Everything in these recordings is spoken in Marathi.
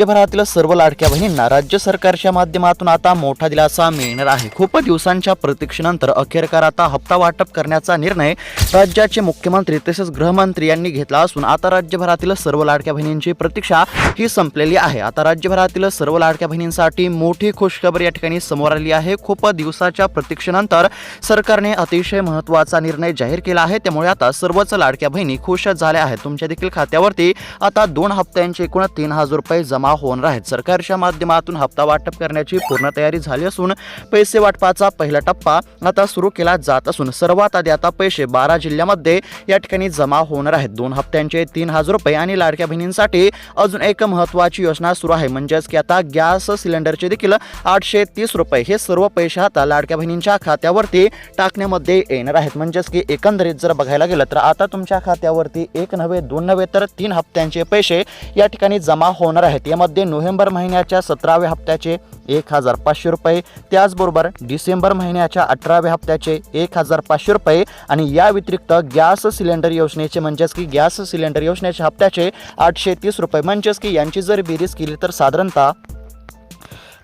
राज्यभरातील सर्व लाडक्या बहिणींना राज्य सरकारच्या माध्यमातून आता मोठा दिलासा मिळणार आहे. खूप दिवसांच्या प्रतीक्षेनंतर अखेरकार आता हप्ता वाटप करण्याचा निर्णय राज्याचे मुख्यमंत्री तसेच गृहमंत्री यांनी घेतला असून आता राज्यभरातील सर्व लाडक्या बहिणींची प्रतीक्षा ही संपलेली आहे. आता राज्यभरातील सर्व लाडक्या बहिणींसाठी मोठी खुशखबर या ठिकाणी समोर आली आहे. खूप दिवसाच्या प्रतीक्षेनंतर सरकारने अतिशय महत्त्वाचा निर्णय जाहीर केला आहे. त्यामुळे आता सर्वच लाडक्या बहिणी खुश झाल्या आहेत. तुमच्या देखील खात्यावरती आता दोन हप्त्यांचे एकूण तीन हजार रुपये जमा होणार आहेत. सरकारच्या माध्यमातून हप्ता वाटप करण्याची पूर्ण तयारी झाली असून पैसे वाटपाचा पहिला टप्पा आता सुरू केला जात असून सर्वात आधी आता पैसे बारा जिल्ह्यामध्ये या ठिकाणी जमा होणार आहेत. दोन हप्त्यांचे तीन हजार रुपये आणि लाडक्या बहिणींसाठी अजून एक महत्त्वाची योजना सुरू आहे. म्हणजेच की आता गॅस सिलेंडरचे देखील आठशे तीस रुपये हे सर्व पैसे आता लाडक्या बहिणींच्या खात्यावरती टाकण्यामध्ये येणार आहेत. म्हणजेच की एकंदरीत जर बघायला गेलं तर आता तुमच्या खात्यावरती एक नव्हे दोन नव्हे तर तीन हप्त्यांचे पैसे या ठिकाणी जमा होणार आहेत. यामध्ये नोव्हेंबर महिन्याच्या सतराव्या हप्त्याचे एक हजार पाचशे रुपये त्याचबरोबर डिसेंबर महिन्याच्या अठराव्या हप्त्याचे एक हजार पाचशे रुपये आणि या व्यतिरिक्त गॅस सिलेंडर योजनेचे म्हणजेच की गॅस सिलेंडर योजनेच्या हप्त्याचे आठशे तीस रुपये म्हणजेच की यांची जर बेरीज केली तर साधारणतः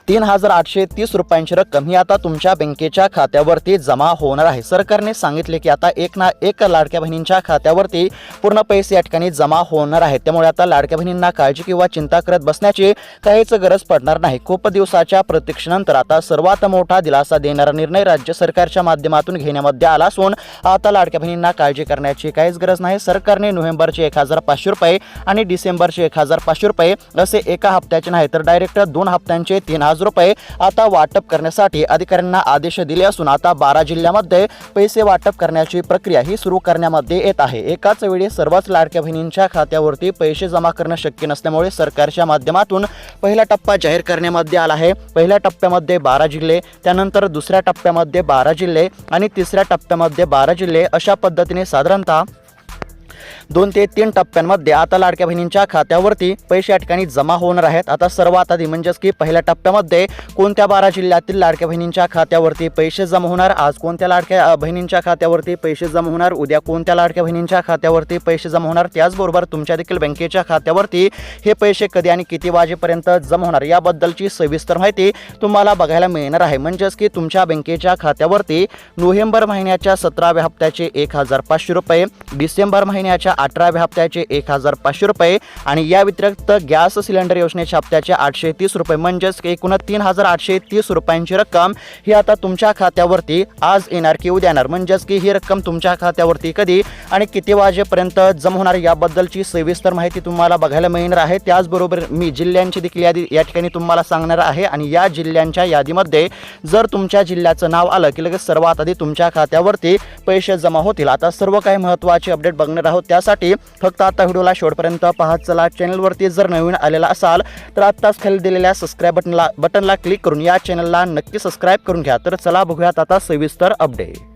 तीन हजार आठशे तीस रुपयांची रक्कम ही आता तुमच्या बँकेच्या खात्यावरती जमा होणार आहे. सरकारने सांगितले की आता एक ना एक लाडक्या बहिणींच्या खात्यावरती पूर्ण पैसे या ठिकाणी जमा होणार आहेत. त्यामुळे आता लाडक्या बहिणींना काळजी किंवा चिंता करत बसण्याची काहीच गरज पडणार नाही. खूप दिवसाच्या प्रतीक्षेनंतर आता सर्वात मोठा दिलासा देणारा निर्णय राज्य सरकारच्या माध्यमातून घेण्यामध्ये आला असून आता लाडक्या बहिणींना काळजी करण्याची काहीच गरज नाही. सरकारने नोव्हेंबरचे एक हजार पाचशे रुपये आणि डिसेंबरचे एक हजार पाचशे रुपये असे एका हप्त्याचे नाही तर डायरेक्ट दोन हप्त्यांचे तीन हजार रुपये आता वाटप करण्यासाठी अधिकाऱ्यांना आदेश दिले असून आता बारा जिल्ह्यामध्ये पैसे वाटप करण्याची प्रक्रिया ही सुरू करण्यामध्ये येत आहे. एकाच वेळी सर्वच लाडक्या बहिणींच्या खात्यावरती पैसे जमा करणं शक्य नसल्यामुळे सरकारच्या माध्यमातून पहिला टप्पा जाहीर करण्यामध्ये आला आहे. पहिल्या टप्प्यामध्ये बारा जिल्हे त्यानंतर दुसऱ्या टप्प्यामध्ये बारा जिल्हे आणि तिसऱ्या टप्प्यामध्ये बारा जिल्हे अशा पद्धतीने साधारणतः दोन ते तीन टप्प्यांमध्ये आता लाडक्या बहिणींच्या खात्यावरती पैसे या ठिकाणी जमा होणार आहेत. आता सर्वात आधी म्हणजेच की पहिल्या टप्प्यामध्ये कोणत्या बारा जिल्ह्यातील लाडक्या बहिणींच्या खात्यावरती पैसे जमा होणार? आज कोणत्या लाडक्या बहिणींच्या खात्यावरती पैसे जमा होणार? उद्या कोणत्या लाडक्या बहिणींच्या खात्यावरती पैसे जमा होणार? त्याचबरोबर तुमच्या देखील बँकेच्या खात्यावरती हे पैसे कधी आणि किती वाजेपर्यंत जमा होणार? याबद्दलची सविस्तर माहिती तुम्हाला बघायला मिळणार आहे. म्हणजेच की तुमच्या बँकेच्या खात्यावरती नोव्हेंबर महिन्याच्या सतराव्या हप्त्याचे एक हजार पाचशे रुपये डिसेंबर महिन्याच्या अठराव्या हप्त्याचे एक हजार पाचशे रुपये आणि या व्यतिरिक्त गॅस सिलेंडर योजनेच्या हप्त्याचे आठशे तीस रुपये म्हणजेच एकूण तीन हजार आठशे तीस रुपयांची रक्कम ही आता तुमच्या खात्यावरती आज येणार की उद्या येणार. म्हणजेच की ही रक्कम तुमच्या खात्यावरती कधी आणि किती वाजेपर्यंत जमा होणार याबद्दलची सविस्तर माहिती तुम्हाला बघायला मिळणार आहे. त्याचबरोबर मी जिल्ह्यांची देखील यादी या ठिकाणी तुम्हाला सांगणार आहे आणि या जिल्ह्यांच्या यादीमध्ये जर तुमच्या जिल्ह्याचं नाव आलं की लगेच सर्वात आधी तुमच्या खात्यावरती पैसे जमा होतील. आता सर्व काही महत्त्वाचे अपडेट बघणार आहोत. त्यासाठी फक्त आता व्हिडिओला शेवटपर्यंत पाहत चला. चॅनलवरती जर नवीन आलेला असाल तर आत्ताच खाली दिलेल्या सबस्क्राईब बटनला बटनला क्लिक करून या चॅनलला नक्की सबस्क्राईब करून घ्या. तर चला बघूयात आता सविस्तर अपडेट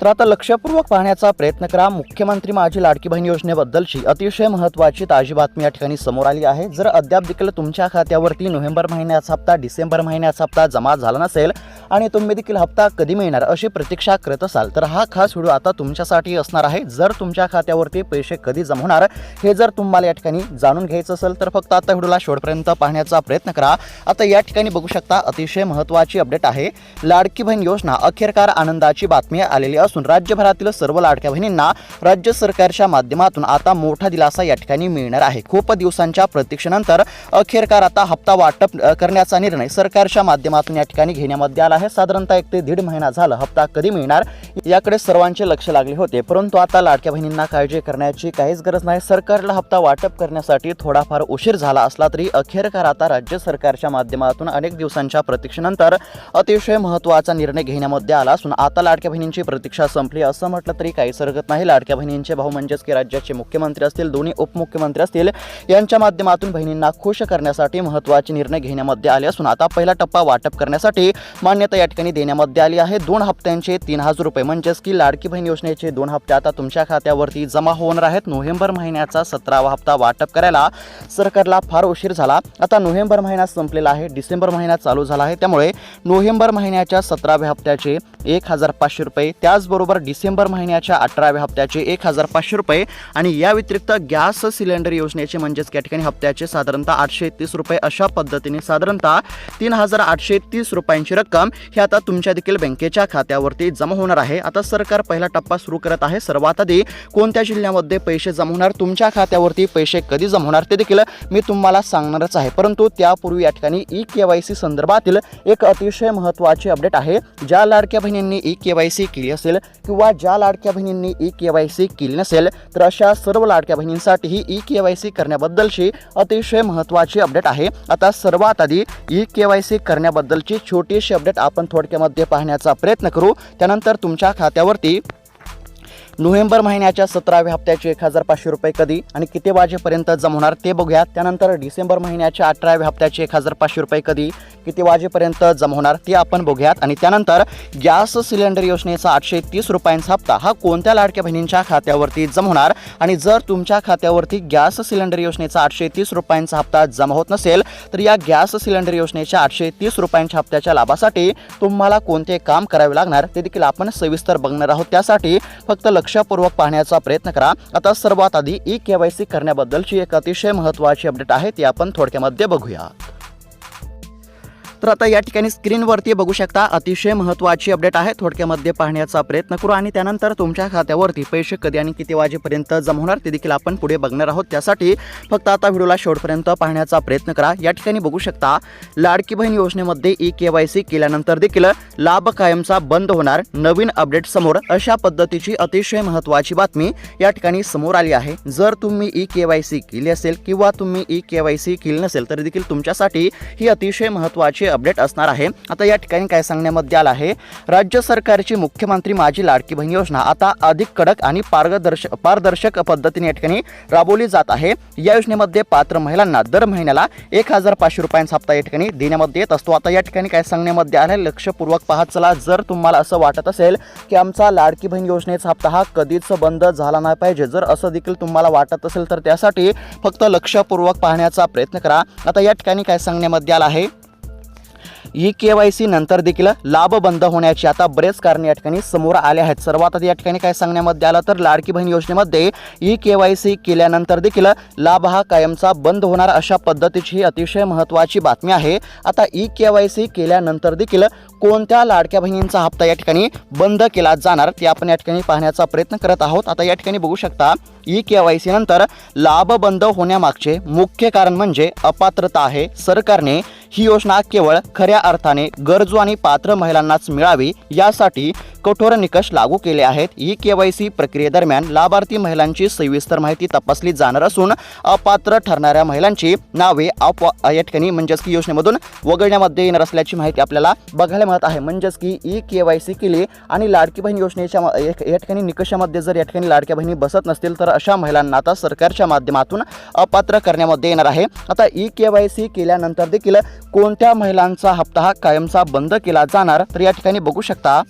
तर आता लक्षपूर्वक पाहण्याचा प्रयत्न करा. मुख्यमंत्री माझी लाडकी बहीण योजनेबद्दलची अतिशय महत्त्वाची ताजी बातमी या ठिकाणी समोर आली आहे. जर अद्याप देखील तुमच्या खात्यावरती नोव्हेंबर महिन्याचा हप्ता डिसेंबर महिन्याचा हप्ता जमा झाला नसेल आणि तुम्ही देखील हप्ता कधी मिळणार अशी प्रतीक्षा करत असाल तर हा खास व्हिडिओ आता तुमच्यासाठी असणार आहे. जर तुमच्या खात्यावरती पैसे कधी जमा होणार हे जर तुम्हाला या ठिकाणी जाणून घ्यायचं असेल तर फक्त आता व्हिडिओला शेवटपर्यंत पाहण्याचा प्रयत्न करा. आता या ठिकाणी बघू शकता अतिशय महत्त्वाची अपडेट आहे. लाडकी बहीण योजना अखेरकार आनंदाची बातमी आलेली असून राज्यभरातील सर्व लाडक्या बहिणींना राज्य सरकारच्या माध्यमातून आता मोठा दिलासा या ठिकाणी मिळणार आहे. खूप दिवसांच्या प्रतीक्षेनंतर अखेरकार आता हप्ता वाटप करण्याचा निर्णय सरकारच्या माध्यमातून या ठिकाणी घेण्यामध्ये आला आहे. साधारणतः एक ते दीड महिना झाला. हप्ता कधी मिळणार? याकडे सर्वांचे लक्ष लागले होते. परंतु आता लाडक्या बहिणींना काळजी करण्याची काहीच गरज नाही. सरकारला हप्ता वाटप करण्यासाठी थोडाफार उशीर झाला असला तरी अखेरकार आता राज्य सरकारच्या माध्यमातून अनेक दिवसांच्या प्रतीक्षेनंतर अतिशय महत्त्वाचा निर्णय घेण्यामध्ये आला असून आता लाडक्या बहिणींची प्रतीक्षा संपली असं म्हटलं तरी काहीच हरकत नाही. लाडक्या बहिणींचे भाऊ म्हणजेच की राज्याचे मुख्यमंत्री असतील दोन्ही उपमुख्यमंत्री असतील यांच्या माध्यमातून बहिणींना खुश करण्यासाठी महत्त्वाचे निर्णय घेण्यामध्ये आले असून आता पहिला टप्पा वाटप करण्यासाठी मान्य मान्यता या ठिकाणी देण्यामध्ये आली आहे. दोन हप्त्यांचे तीन हजार रुपये म्हणजेच की लाडकी बहीण योजनेचे दोन हप्ते आता तुमच्या खात्यावरती जमा होणार आहेत. नोव्हेंबर महिन्याचा सतरावा हप्ता वाटप करायला सरकारला फार उशीर झाला. आता नोव्हेंबर महिना संपलेला आहे. डिसेंबर महिना चालू झाला आहे. त्यामुळे नोव्हेंबर महिन्याच्या सतराव्या हप्त्याचे एक हजार पाचशे रुपये त्याचबरोबर डिसेंबर महिन्याच्या अठराव्या हप्त्याचे एक हजार पाचशे रुपये आणि या व्यतिरिक्त गॅस सिलेंडर योजनेचे म्हणजेच या ठिकाणी हप्त्याचे साधारणतः आठशे तीस रुपये अशा पद्धतीने साधारणतः तीन हजार आठशे तीस रुपयांची रक्कम हे आता तुमच्या देखील बँकेच्या खात्यावरती जमा होणार आहे. आता सरकार पहिला टप्पा सुरू करत आहे. सर्वात आधी कोणत्या जिल्ह्यामध्ये पैसे जमा होणार तुमच्या खात्यावरती पैसे कधी जमा होणार ते देखील मी तुम्हाला सांगणारच आहे. परंतु त्यापूर्वी या ठिकाणी ई के वाय सी संदर्भातील एक अतिशय महत्त्वाची अपडेट आहे. ज्या लाडक्या बहिणींनी ई के वाय सी केली असेल किंवा ज्या लाडक्या बहिणींनी ई के वाय सी केली नसेल तर अशा सर्व लाडक्या बहिणींसाठीही ई के वाय सी करण्याबद्दलची अतिशय महत्त्वाची अपडेट आहे. आता सर्वात आधी ई के वाय सी करण्याबद्दलची छोटीशी अपडेट आपण थोडक्यामध्ये पाहण्याचा प्रयत्न करू. त्यानंतर तुमच्या खात्यावरती नोव्हेंबर महिन्याच्या सतराव्या हप्त्याचे एक हजार पाचशे रुपये कधी आणि किती वाजेपर्यंत जमा होणार ते बघूया त्यानंतर डिसेंबर महिन्याच्या अठराव्या हप्त्याचे एक हजार पाचशे रुपये कधी किती वाजेपर्यंत जमा होणार ते आपण बघूयात. आणि त्यानंतर गॅस सिलेंडर योजनेचा आठशे तीस रुपयांचा हप्ता हा कोणत्या लाडक्या बहिणींच्या खात्यावरती जमा होणार आणि जर तुमच्या खात्यावरती गॅस सिलेंडर योजनेचा आठशे तीस रुपयांचा हप्ता जमा होत नसेल तर या गॅस सिलेंडर योजनेच्या आठशे तीस रुपयांच्या हप्त्याच्या लाभासाठी तुम्हाला कोणते काम करावे लागणार ते देखील आपण सविस्तर बघणार आहोत. त्यासाठी फक्त लक्षपूर्वक पाहण्याचा प्रयत्न करा. आता सर्वात आधी ई के वाय सी करण्याबद्दलची एक अतिशय महत्त्वाची अपडेट आहे ती आपण थोडक्यामध्ये बघूया तर आता या ठिकाणी स्क्रीनवरती बघू शकता अतिशय महत्त्वाची अपडेट आहे. थोडक्यामध्ये पाहण्याचा प्रयत्न करू आणि त्यानंतर तुमच्या खात्यावरती पैसे कधी आणि किती वाजेपर्यंत जमा होणार ते देखील आपण पुढे बघणार आहोत. त्यासाठी फक्त आता व्हिडिओला शेवटपर्यंत पाहण्याचा प्रयत्न करा. या ठिकाणी बघू शकता लाडकी बहीण योजनेमध्ये ई के वाय सी केल्यानंतर देखील लाभ कायमचा बंद होणार. नवीन अपडेट समोर अशा पद्धतीची अतिशय महत्त्वाची बातमी या ठिकाणी समोर आली आहे. जर तुम्ही ई के वाय सी केली असेल किंवा तुम्ही ई के वाय सी केली नसेल तरी देखील तुमच्यासाठी ही अतिशय महत्त्वाची अपडेट असणार आहे. आता या ठिकाणी काय सांगण्यामध्ये आलं आहे. राज्य सरकारची मुख्यमंत्री माझी लाडकी बहीण योजना आता अधिक कडक आणि पारदर्शक पारदर्शक पद्धतीने या ठिकाणी राबवली जात आहे. या योजनेमध्ये पात्र महिलांना दर महिन्याला एक हजार पाचशे रुपयांचा हप्ता या ठिकाणी देण्यामध्ये येत असतो. आता या ठिकाणी काय सांगण्यामध्ये आलं आहे. लक्षपूर्वक पाहत चला. जर तुम्हाला असं वाटत असेल की आमचा लाडकी बहीण योजनेचा हप्ता हा कधीच बंद झाला नाही पाहिजे जर असं देखील तुम्हाला वाटत असेल तर त्यासाठी फक्त लक्षपूर्वक पाहण्याचा प्रयत्न करा. आता या ठिकाणी काय सांगण्यामध्ये आलं आहे. ई के वाय सी नंतर देखील लाभ बंद होण्याची आता बरेच कारणे या ठिकाणी समोर आले आहेत. सर्वात आधी या ठिकाणी काय सांगण्यामध्ये आलं तर लाडकी बहीण योजनेमध्ये ई के वाय सी केल्यानंतर देखील लाभ हा कायमचा बंद होणार अशा पद्धतीची ही अतिशय महत्त्वाची बातमी आहे. आता ई के वाय सी केल्यानंतर देखील कोणत्या लाडक्या बहिणींचा हप्ता या ठिकाणी बंद केला जाणार ते आपण या ठिकाणी पाहण्याचा प्रयत्न करत आहोत. आता या ठिकाणी बघू शकता ई के वाय सी नंतर लाभ बंद होण्यामागचे मुख्य कारण म्हणजे अपात्रता आहे सरकारने ही योजना केवळ खऱ्या अर्थाने गरजू आणि पात्र महिलांनाच मिळावी यासाठी कठोर निकष लागू केले आहेत. ई के वाय सी प्रक्रियेदरम्यान लाभार्थी महिलांची सविस्तर माहिती तपासली जाणार असून अपात्र ठरणाऱ्या महिलांची नावे आप या ठिकाणी म्हणजेच की योजनेमधून वगळण्यामध्ये येणार असल्याची माहिती आपल्याला बघायला मिळत आहे. म्हणजेच की ई के वाय सी केली आणि लाडकी बहीण योजनेच्या या ठिकाणी निकषामध्ये जर या ठिकाणी लाडक्या बहिणी बसत नसतील तर अशा महिलांना आता सरकारच्या माध्यमातून अपात्र करण्यामध्ये येणार आहे. आता ई के वाय सी केल्यानंतर देखील कोणत्या महिलांचा हप्ता हा कायमचा बंद केला जाणार तर या ठिकाणी बघू शकता.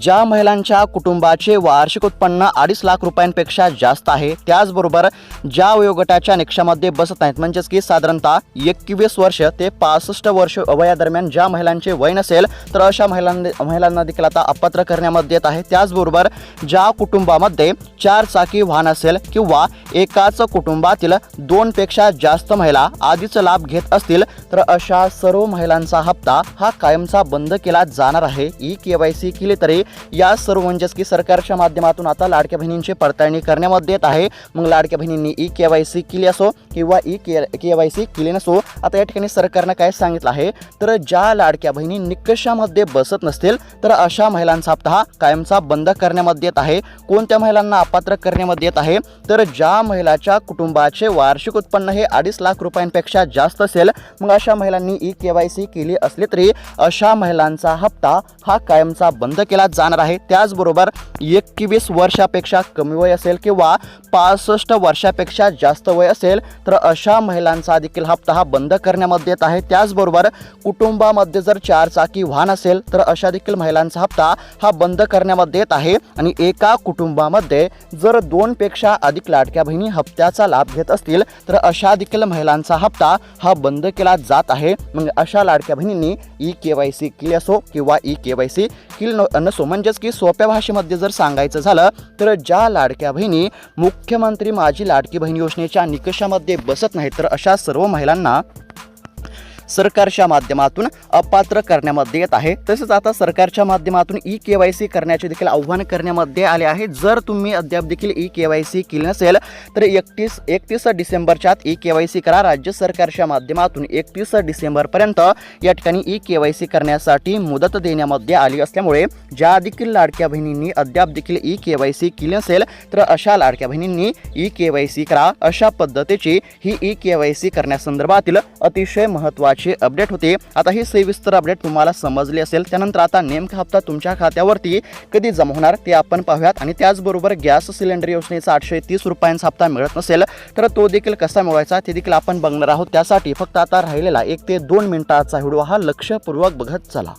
ज्या महिलांच्या कुटुंबाचे वार्षिक उत्पन्न अडीच लाख रुपयांपेक्षा जास्त आहे त्याचबरोबर ज्या वयोगटाच्या निकषामध्ये बसत नाहीत म्हणजेच की साधारणतः एकवीस वर्ष ते पासष्ट वर्ष वयादरम्यान ज्या महिलांचे वय नसेल तर अशा महिलांना महिलांना देखील आता अपात्र करण्यामध्ये येत आहे. त्याचबरोबर ज्या कुटुंबामध्ये चार चाकी वाहन असेल किंवा एकाच कुटुंबातील दोनपेक्षा जास्त महिला आधीच लाभ घेत असतील तर अशा सर्व महिलांचा हप्ता हा कायमचा बंद केला जाणार आहे. ई के वाय सी केली तरी या सर्व म्हणजेच की सरकारच्या माध्यमातून आता लाडक्या बहिणींची पडताळणी करण्यामध्ये येत आहे. मग लाडक्या बहिणींनी ई के वाय सी केली असो किंवा E K K Y C केली नसो आता या ठिकाणी सरकारनं काय सांगितलं आहे? तर ज्या लाडक्या बहिणी निकषामध्ये बसत नसतील तर अशा महिलांचा हप्ता हा कायमचा बंद करण्यामध्ये येत आहे. कोणत्या महिलांना अपात्र करण्यामध्ये येत आहे? तर ज्या महिलाच्या कुटुंबाचे वार्षिक उत्पन्न हे अडीच लाख रुपयांपेक्षा जास्त असेल मग अशा महिलांनी ई के वाय सी केली असली तरी अशा महिलांचा हप्ता हा कायमचा बंद केला जाणार आहे. त्याचबरोबर एकवीस वर्षापेक्षा कमी वय असेल किंवा पासष्ट वर्षापेक्षा जास्त वय असेल तर अशा महिलांचा देखील हप्ता हा बंद करण्यामध्ये येत आहे. त्याचबरोबर कुटुंबामध्ये जर चार चाकी वाहन असेल तर अशा देखील महिलांचा हप्ता हा बंद करण्यामध्ये येत आहे. आणि एका कुटुंबामध्ये जर दोनपेक्षा अधिक लाडक्या बहिणी हप्त्याचा लाभ घेत असतील तर अशा देखील महिलांचा हप्ता हा बंद केला जात आहे. मग अशा लाडक्या बहिणींनी ई के वाय सी केली असो किंवा ई के वाय सी केली न- नसो म्हणजेच की सोप्या भाषेमध्ये जर सांगायचं झालं तर ज्या लाडक्या बहिणी मुख्यमंत्री माझी लाडकी बहीण योजनेच्या निकषामध्ये बसत नाहीत तर अशा सर्व महिलांना सरकारच्या माध्यमातून अपात्र करण्यामध्ये येत आहे. तसेच आता सरकारच्या माध्यमातून ई के वाय सी करण्याचे देखील आव्हान करण्यामध्ये आले आहे. जर तुम्ही अद्याप देखील ई के वाय सी केली नसेल तर एकतीस एकतीस डिसेंबरच्या आत ई के वाय सी करा. राज्य सरकारच्या माध्यमातून एकतीस डिसेंबरपर्यंत या ठिकाणी ई के वाय सी करण्यासाठी मुदत देण्यामध्ये आली असल्यामुळे ज्या देखील लाडक्या बहिणींनी अद्याप देखील ई के वाय सी केली नसेल तर अशा लाडक्या बहिणींनी ई के वाय सी करा. अशा पद्धतीची ही ई के वाय सी करण्यासंदर्भातील अतिशय महत्त्वाची अपडेट होती. आता ही सविस्तर अपडेट तुम्हाला समजली असेल. त्यानंतर आता नेमका हप्ता तुमच्या खात्यावरती कधी जमा होणार ते आपण पाहूयात. आणि त्याचबरोबर गॅस सिलेंडर योजनेचा आठशे तीस रुपयांचा हप्ता मिळत नसेल तर तो देखील कसा मिळवायचा ते देखील आपण बघणार आहोत. त्यासाठी फक्त आता राहिलेला एक ते दोन मिनिटाचा व्हिडिओ हा लक्षपूर्वक बघत चला.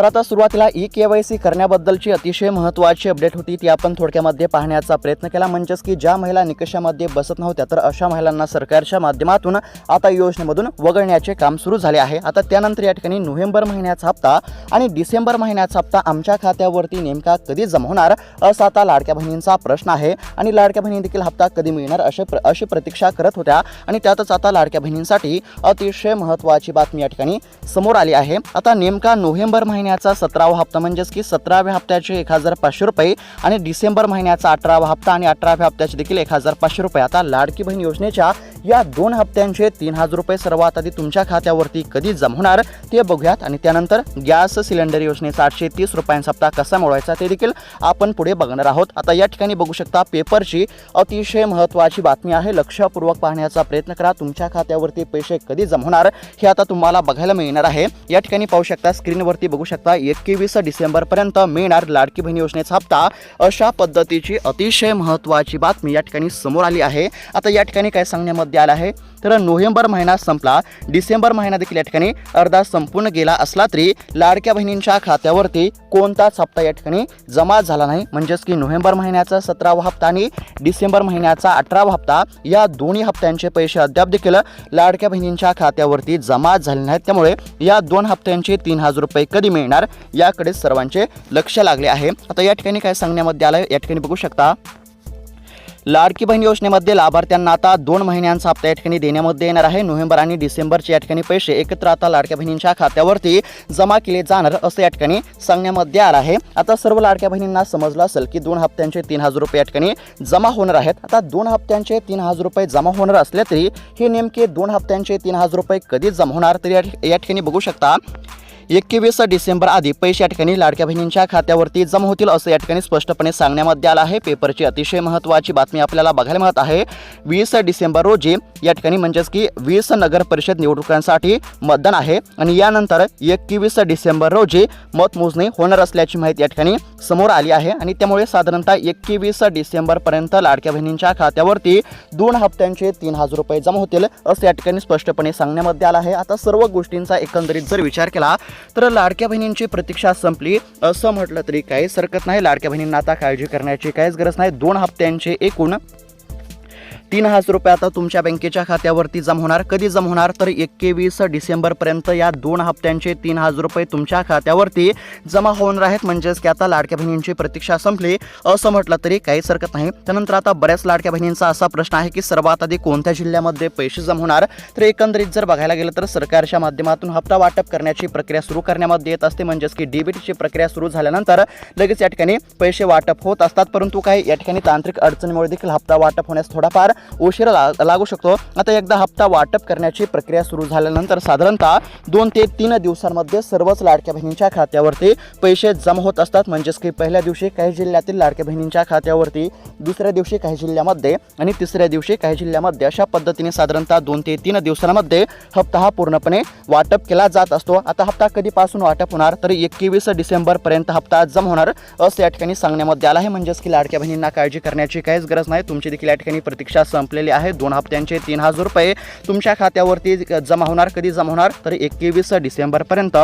तर आता सुरुवातीला ई के वाय सी करण्याबद्दलची अतिशय महत्त्वाची अपडेट होती ती आपण थोडक्यामध्ये पाहण्याचा प्रयत्न केला. म्हणजेच की ज्या महिला निकषामध्ये बसत नव्हत्या तर अशा महिलांना सरकारच्या माध्यमातून आता योजनेमधून वगळण्याचे काम सुरू झाले आहे. आता त्यानंतर या ठिकाणी नोव्हेंबर महिन्याचा हप्ता आणि डिसेंबर महिन्याचा हप्ता आमच्या खात्यावरती नेमका कधी जमा होणार असा आता लाडक्या बहिणींचा प्रश्न आहे. आणि लाडक्या बहिणी देखील हप्ता कधी मिळणार असे प्र अशी प्रतीक्षा करत होत्या. आणि त्यातच आता लाडक्या बहिणींसाठी अतिशय महत्त्वाची बातमी या ठिकाणी समोर आली आहे. आता नेमका नोव्हेंबर महिन्याचा सतरावा हप्ता म्हणजेच की सतराव्या हप्त्याचे एक हजार पाचशे रुपये आणि डिसेंबर महिन्याचा अठरावा हप्ता आणि अठराव्या हप्त्याचे देखील एक हजार पाचशे रुपये. आता लाडकी बहीण योजनेच्या या दोन हप्त्यांचे तीन हजार रुपये सर्वात आधी तुमच्या खात्यावरती कधी जमवणार होणार ते बघूयात. आणि त्यानंतर गॅस सिलेंडर योजनेचा आठशे तीस रुपयांचा हप्ता कसा मिळवायचा ते देखील आपण पुढे बघणार आहोत. आता या ठिकाणी बघू शकता पेपरची अतिशय महत्त्वाची बातमी आहे. लक्षपूर्वक पाहण्याचा प्रयत्न करा. तुमच्या खात्यावरती पैसे कधी जमवणार होणार हे आता तुम्हाला बघायला मिळणार आहे. या ठिकाणी पाहू शकता स्क्रीनवरती बघू शकता एकवीस डिसेंबरपर्यंत मिळणार लाडकी बहीण योजनेचा हप्ता. अशा पद्धतीची अतिशय महत्त्वाची बातमी या ठिकाणी समोर आली आहे. आता या ठिकाणी काय सांगण्यामध्ये द्यायला आहे. तर नोव्हेंबर महिना संपला. डिसेंबर महिना देखील या ठिकाणी अर्धा संपूर्ण गेला असला तरी लाडक्या बहिणींच्या खात्यावरती कोणताच हप्ता या ठिकाणी जमा झाला नाही. म्हणजेच की नोव्हेंबर महिन्याचा सतरावा हप्ता आणि डिसेंबर महिन्याचा अठरावा हप्ता या दोन्ही हप्त्यांचे पैसे अद्याप देखील लाडक्या बहिणींच्या खात्यावरती जमा झाले नाहीत. त्यामुळे या दोन हप्त्यांचे तीन हजार रुपये कधी मिळणार याकडे सर्वांचे लक्ष लागले आहे. आता या ठिकाणी काय सांगण्यामध्ये आलं या ठिकाणी बघू शकता. लाडकी बहीण योजनेमध्ये लाभार्थ्यांना आता दोन महिन्यांचा हप्ता या ठिकाणी देण्यामध्ये येणार आहे. नोव्हेंबर आणि डिसेंबरचे या ठिकाणी पैसे एकत्र आता लाडक्या बहिणींच्या खात्यावरती जमा केले जाणार असं या ठिकाणी सांगण्यामध्ये आलं आहे. आता सर्व लाडक्या बहिणींना समजलं असेल की दोन हप्त्यांचे तीन हजार रुपये या ठिकाणी जमा होणार आहेत. आता दोन हप्त्यांचे तीन हजार रुपये जमा होणार असले तरी हे नेमके दोन हप्त्यांचे तीन हजार रुपये कधी जमा होणार तरी या ठिकाणी बघू शकता. एकवीस डिसेंबर आधी पैसे या ठिकाणी लाडक्या बहिणींच्या खात्यावरती जमा होतील असं या ठिकाणी स्पष्टपणे सांगण्यामध्ये आलं आहे. पेपरची अतिशय महत्त्वाची बातमी आपल्याला बघायला मिळत आहे. वीस डिसेंबर रोजी या ठिकाणी म्हणजेच की वीस नगर परिषद निवडणुकांसाठी मतदान आहे आणि यानंतर एकवीस डिसेंबर रोजी मतमोजणी होणार असल्याची माहिती या ठिकाणी समोर आली आहे आणि त्यामुळे साधारणतः एकवीस डिसेंबरपर्यंत लाडक्या बहिणींच्या खात्यावरती दोन हप्त्यांचे तीन हजार रुपये जमा होतील असं या ठिकाणी स्पष्टपणे सांगण्यामध्ये आलं आहे. आता सर्व गोष्टींचा एकंदरीत जर विचार केला तर लाडक्या बहिणींची प्रतीक्षा संपली. असं म्हटलं तरी काहीच हरकत नाही. लाडक्या बहिणींना आता काळजी करण्याची काहीच गरज नाही. दोन हप्त्यांचे एकूण तीन हजार रुपये आता तुमच्या बँकेच्या खात्यावरती जमा होणार. कधी जमा होणार? तर एकवीस डिसेंबरपर्यंत या दोन हप्त्यांचे तीन हजार रुपये तुमच्या खात्यावरती जमा होणार आहेत. म्हणजेच की आता लाडक्या बहिणींची प्रतीक्षा संपली. असं म्हटलं तरी काहीच हरकत नाही. त्यानंतर आता बऱ्याच लाडक्या बहिणींचा असा प्रश्न आहे की सर्वात आधी कोणत्या जिल्ह्यामध्ये पैसे जमा होणार? तर एकंदरीत जर बघायला गेलं तर सरकारच्या माध्यमातून हप्ता वाटप करण्याची प्रक्रिया सुरू करण्यामध्ये येत असते. म्हणजेच की डीबीटीची प्रक्रिया सुरू झाल्यानंतर लगेच या ठिकाणी पैसे वाटप होत असतात. परंतु काही या ठिकाणी तांत्रिक अडचणीमुळे देखील हप्ता वाटप होण्यास थोडाफार उशीर ला लागू शकतो. आता एकदा हप्ता वाटप करण्याची प्रक्रिया सुरू झाल्यानंतर साधारणतः दोन ते तीन दिवसांमध्ये सर्वच लाडक्या बहिणींच्या खात्यावरती पैसे जमा होत असतात. म्हणजेच की पहिल्या दिवशी काही जिल्ह्यातील लाडक्या बहिणींच्या खात्यावरती दुसऱ्या दिवशी काही जिल्ह्यामध्ये आणि तिसऱ्या दिवशी काही जिल्ह्यामध्ये अशा पद्धतीने साधारणतः दोन ते तीन दिवसांमध्ये हप्ता हा पूर्णपणे वाटप केला जात असतो. आता हप्ता कधीपासून वाटप होणार? तर एकवीस डिसेंबरपर्यंत हप्ता जमा होणार असं या ठिकाणी सांगण्यामध्ये आलं आहे. म्हणजेच की लाडक्या बहिणींना काळजी करण्याची काहीच गरज नाही. तुमची देखील या ठिकाणी प्रतीक्षा संपलेले आहे. दोन हप्त्यांचे तीन हजार रुपये तुमच्या खात्यावरती जमा होणार कधी जमा होणार? तर एकवीस डिसेंबरपर्यंत.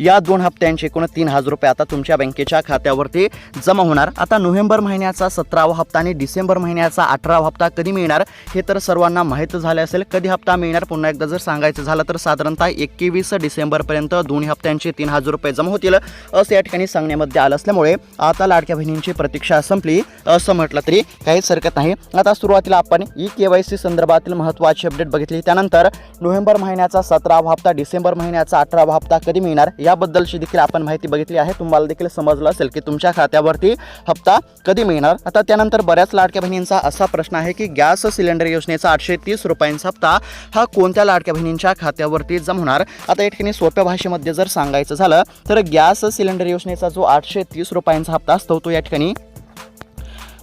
या दोन हप्त्यांचे एकूण तीन हजार रुपये आता तुमच्या बँकेच्या खात्यावरती जमा होणार. आता नोव्हेंबर महिन्याचा सतरावा हप्ता आणि डिसेंबर महिन्याचा अठरावा हप्ता कधी मिळणार हे तर सर्वांना माहीत झाले असेल. कधी हप्ता मिळणार? पुन्हा एकदा जर सांगायचं झालं तर साधारणतः एकवीस डिसेंबरपर्यंत दोन्ही हप्त्यांचे तीन हजार रुपये जमा होतील असं या ठिकाणी सांगण्यामध्ये आलं असल्यामुळे आता लाडक्या बहिणींची प्रतीक्षा संपली असं म्हटलं तरी काहीच हरकत नाही. आता सुरुवातीला आपण ई के वाय सी संदर्भातील महत्त्वाची अपडेट बघितली. त्यानंतर नोव्हेंबर महिन्याचा सतरावा हप्ता डिसेंबर महिन्याचा अठरावा हप्ता कधी मिळणार? याबद्दलची देखील आपण माहिती बघितली आहे. तुम्हाला देखील समजलं असेल की तुमच्या खात्यावरती हप्ता कधी मिळणार? आता त्यानंतर बऱ्याच लाडक्या बहिणींचा असा प्रश्न आहे की गॅस सिलेंडर योजनेचा आठशे तीस रुपयांचा हप्ता हा कोणत्या लाडक्या बहिणींच्या खात्यावरती जम होणार आता या ठिकाणी सोप्या भाषेमध्ये जर सांगायचं झालं तर गॅस सिलेंडर योजनेचा जो आठशे तीस रुपयांचा हप्ता असतो तो या ठिकाणी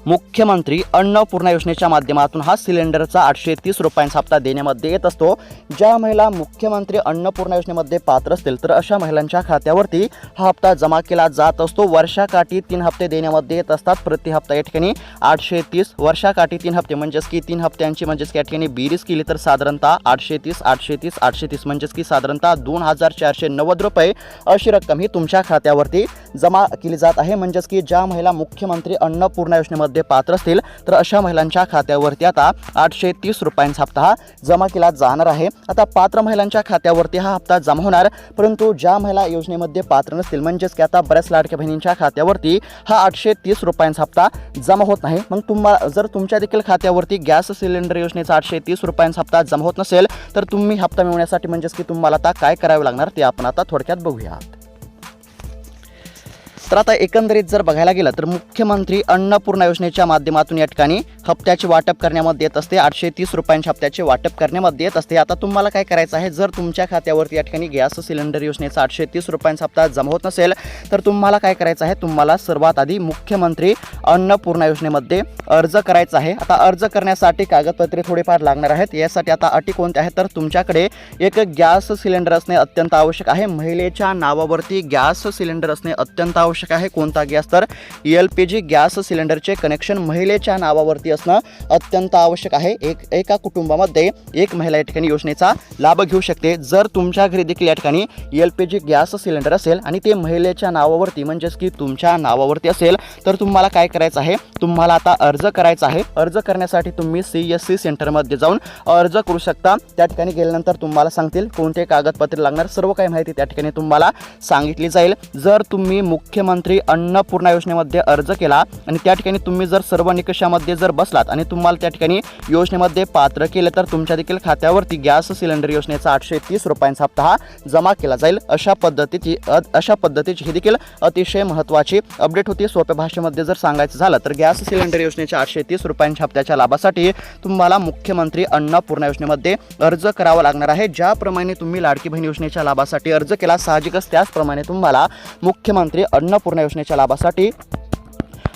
मुख्यमंत्री अन्नपूर्णा योजनेच्या माध्यमातून हा सिलेंडरचा आठशे तीस रुपयांचा हप्ता देण्यामध्ये येत असतो. ज्या महिला मुख्यमंत्री अन्नपूर्णा योजनेमध्ये पात्र असतील तर अशा महिलांच्या खात्यावरती हा हप्ता जमा केला जात असतो. वर्षाकाठी तीन हप्ते देण्यामध्ये येत असतात. प्रति हप्ता या ठिकाणी आठशे तीस वर्षाकाठी तीन हप्ते म्हणजेच की तीन हप्त्यांची म्हणजेच की या ठिकाणी बेरीज केली तर साधारणतः आठशे तीस आठशे तीस आठशे तीस म्हणजेच की साधारणतः दोन हजार चारशे नव्वद रुपये अशी रक्कम ही तुमच्या खात्यावरती जमा केली जात आहे. म्हणजेच की ज्या महिला मुख्यमंत्री अन्नपूर्णा योजनेमध्ये पात्र असतील तर अशा महिलांच्या खात्यावरती आता आठशे तीस रुपयांचा हप्ता हा जमा केला जाणार आहे. आता पात्र महिलांच्या खात्यावरती हा हप्ता जमा होणार परंतु ज्या महिला योजनेमध्ये पात्र नसतील म्हणजेच की आता बऱ्याच लाडक्या बहिणींच्या खात्यावरती हा आठशे तीस रुपयांचा हप्ता जमा होत नाही. मग तुम्हाला जर तुमच्या देखील खात्यावरती गॅस सिलेंडर योजनेचा आठशे तीस रुपयांचा हप्ता जमा होत नसेल तर तुम्ही हप्ता मिळवण्यासाठी म्हणजेच की तुम्हाला आता काय करावे लागणार ते आपण आता थोडक्यात बघूयात. तर आता एकंदरीत जर बघायला गेलं तर मुख्यमंत्री अन्नपूर्णा योजनेच्या माध्यमातून या ठिकाणी हप्त्याचे वाटप करण्यामध्ये येत असते. आठशे तीस रुपयांच्या हप्त्याचे वाटप करण्यामध्ये येत असते. आता तुम्हाला काय करायचं आहे? जर तुमच्या खात्यावरती या ठिकाणी गॅस सिलेंडर योजनेचा आठशे तीस रुपयांचा हप्ता जमा होत नसेल तर तुम्हाला काय करायचं आहे? तुम्हाला सर्वात आधी मुख्यमंत्री अन्नपूर्णा योजनेमध्ये अर्ज करायचा आहे. आता अर्ज करण्यासाठी कागदपत्रे थोडेफार लागणार आहेत. यासाठी आता अटी कोणत्या आहेत? तर तुमच्याकडे एक गॅस सिलेंडर असणे अत्यंत आवश्यक आहे. महिलेच्या नावावरती गॅस सिलेंडर असणे अत्यंत आवश्यक आहे कोणता गॅस तर एल पी जी गॅस सिलेंडरचे कनेक्शन महिलेच्या नावावरती असणं अत्यंत आवश्यक आहे. एक एका कुटुंबामध्ये एक महिला या ठिकाणी योजनेचा लाभ घेऊ शकते. जर तुमच्या घरी देखील या ठिकाणी L P G gas cylinder असेल आणि ते महिलेच्या नावावरती म्हणजेच की तुमच्या नावावरती असेल तर तुम्हाला काय करायचं आहे? तुम्हाला आता अर्ज करायचा आहे. अर्ज करण्यासाठी तुम्ही सी एस सी सेंटरमध्ये जाऊन अर्ज करू शकता. त्या ठिकाणी गेल्यानंतर तुम्हाला सांगतील कोणते कागदपत्रे लागणार. सर्व काही माहिती त्या ठिकाणी तुम्हाला सांगितली जाईल. जर तुम्ही मुख्य मुख्यमंत्री अन्नपूर्णा योजनेमध्ये अर्ज केला आणि त्या ठिकाणी तुम्ही जर सर्व निकषामध्ये जर बसलात आणि तुम्हाला त्या ठिकाणी योजनेमध्ये पात्र केलं तर तुमच्या देखील खात्यावरती गॅस सिलेंडर योजनेचा आठशे तीस रुपयांचा हप्ता हा जमा केला जाईल. अशा पद्धतीची अशा पद्धतीची ही देखील अतिशय महत्त्वाची अपडेट होती. सोप्या भाषेमध्ये जर सांगायचं झालं तर गॅस सिलेंडर योजनेच्या आठशे तीस रुपयांच्या हप्त्याच्या लाभासाठी तुम्हाला मुख्यमंत्री अन्नपूर्णा योजनेमध्ये अर्ज करावा लागणार आहे. ज्याप्रमाणे तुम्ही लाडकी बहीण योजनेच्या लाभासाठी अर्ज केला साहजिकच त्याचप्रमाणे तुम्हाला मुख्यमंत्री अन्न अन्नपूर्णा योजनेच्या लाभासाठी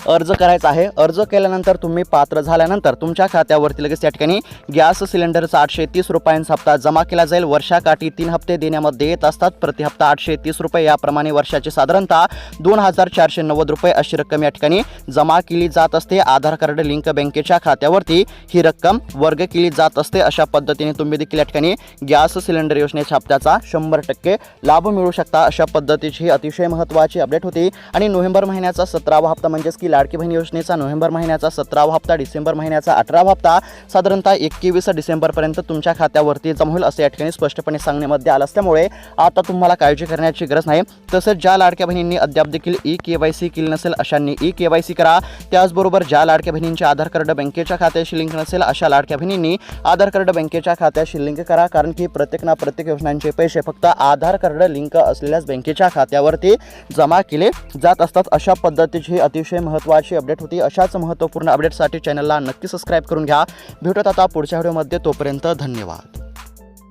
अर्ज करायचा आहे. अर्ज केल्यानंतर तुम्ही पात्र झाल्यानंतर तुमच्या खात्यावरती लगेच त्या ठिकाणी गॅस सिलेंडरचा आठशे तीस रुपयांचा हप्ता जमा केला जाईल. वर्षाकाठी तीन हप्ते देण्यामध्ये येत असतात. प्रति हप्ता आठशे तीस रुपये. याप्रमाणे वर्षाचे साधारणतः दोन हजार चारशे नव्वद रुपये अशी रक्कम या ठिकाणी जमा केली जात असते. आधार कार्ड लिंक बँकेच्या खात्यावरती ही रक्कम वर्ग केली जात असते. अशा पद्धतीने तुम्ही देखील या ठिकाणी गॅस सिलेंडर योजनेच्या हप्त्याचा शंभर टक्के लाभ मिळू शकता. अशा पद्धतीची ही अतिशय महत्त्वाची अपडेट होती. आणि नोव्हेंबर महिन्याचा सतरावा हप्ता म्हणजेच की लाडकी बहीण योजनेचा नोव्हेंबर महिन्याचा सतरावा हप्ता डिसेंबर महिन्याचा अठरावा हप्ता साधारणतः एकवीस डिसेंबरपर्यंत तुमच्या खात्यावरती जमा होईल असं या ठिकाणी स्पष्टपणे सांगण्यामध्ये आलं असल्यामुळे आता तुम्हाला काळजी करण्याची गरज नाही. तसंच ज्या लाडक्या बहिणींनी अद्याप देखील ई के वाय सी केली नसेल अशांनी ई के वाय सी करा. त्याचबरोबर ज्या लाडक्या बहिणींचे आधार कार्ड बँकेच्या खात्याशी लिंक नसेल अशा लाडक्या बहिणींनी आधार कार्ड बँकेच्या खात्याशी लिंक करा. कारण की प्रत्येक ना प्रत्येक योजनांचे पैसे फक्त आधार कार्ड लिंक असलेल्याच बँकेच्या खात्यावरती जमा केले जात असतात. अशा पद्धतीची ही अतिशय महत्त्व महत्त्वाची अपडेट होती. अशाच महत्त्वपूर्ण अपडेटसाठी चॅनलला नक्की सबस्क्राईब करून घ्या. भेटत आता पुढच्या व्हिडिओमध्ये. तोपर्यंत धन्यवाद.